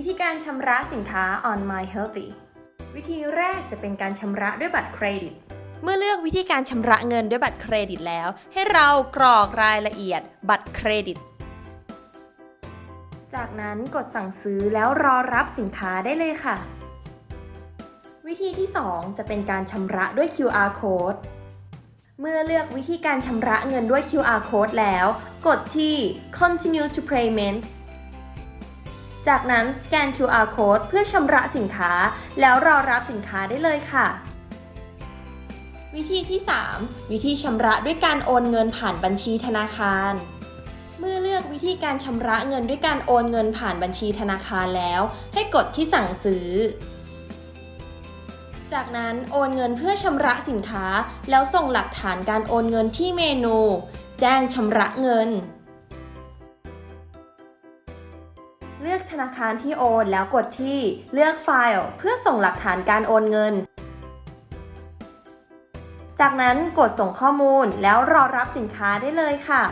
วิธีการชำระสินค้า on My Healthy วิธีแรกจะเป็นการชำระด้วยบัตรเครดิต เมื่อเลือกวิธีการชำระเงินด้วยบัตรเครดิตแล้ว ให้เรากรอกรายละเอียดบัตรเครดิต จากนั้นกดสั่งซื้อแล้วรอรับสินค้าได้เลยค่ะ วิธีที่ 2 จะเป็นการชำระด้วย QR code เมื่อเลือกวิธีการชำระเงินด้วย QR code แล้ว กดที่ continue to payment จากนั้นสแกน QR code เพื่อชำระสินค้า แล้วรอรับสินค้าได้เลยค่ะ วิธีที่ 3 วิธีชำระด้วยการโอนเงินผ่านบัญชีธนาคารเมื่อเลือกวิธีการชำระเงินด้วยการโอนเงินผ่านบัญชีธนาคารแล้ว ให้กดที่สั่งซื้อ จากนั้นโอนเงินเพื่อชำระสินค้า แล้วส่งหลักฐานการโอนเงินที่เมนู แจ้งชำระเงิน เลือกธนาคารที่โอนแล้วกดที่เลือกไฟล์ เพื่อส่งหลักฐานการโอนเงิน จากนั้นกดส่งข้อมูลแล้วรอรับสินค้าได้เลยค่ะ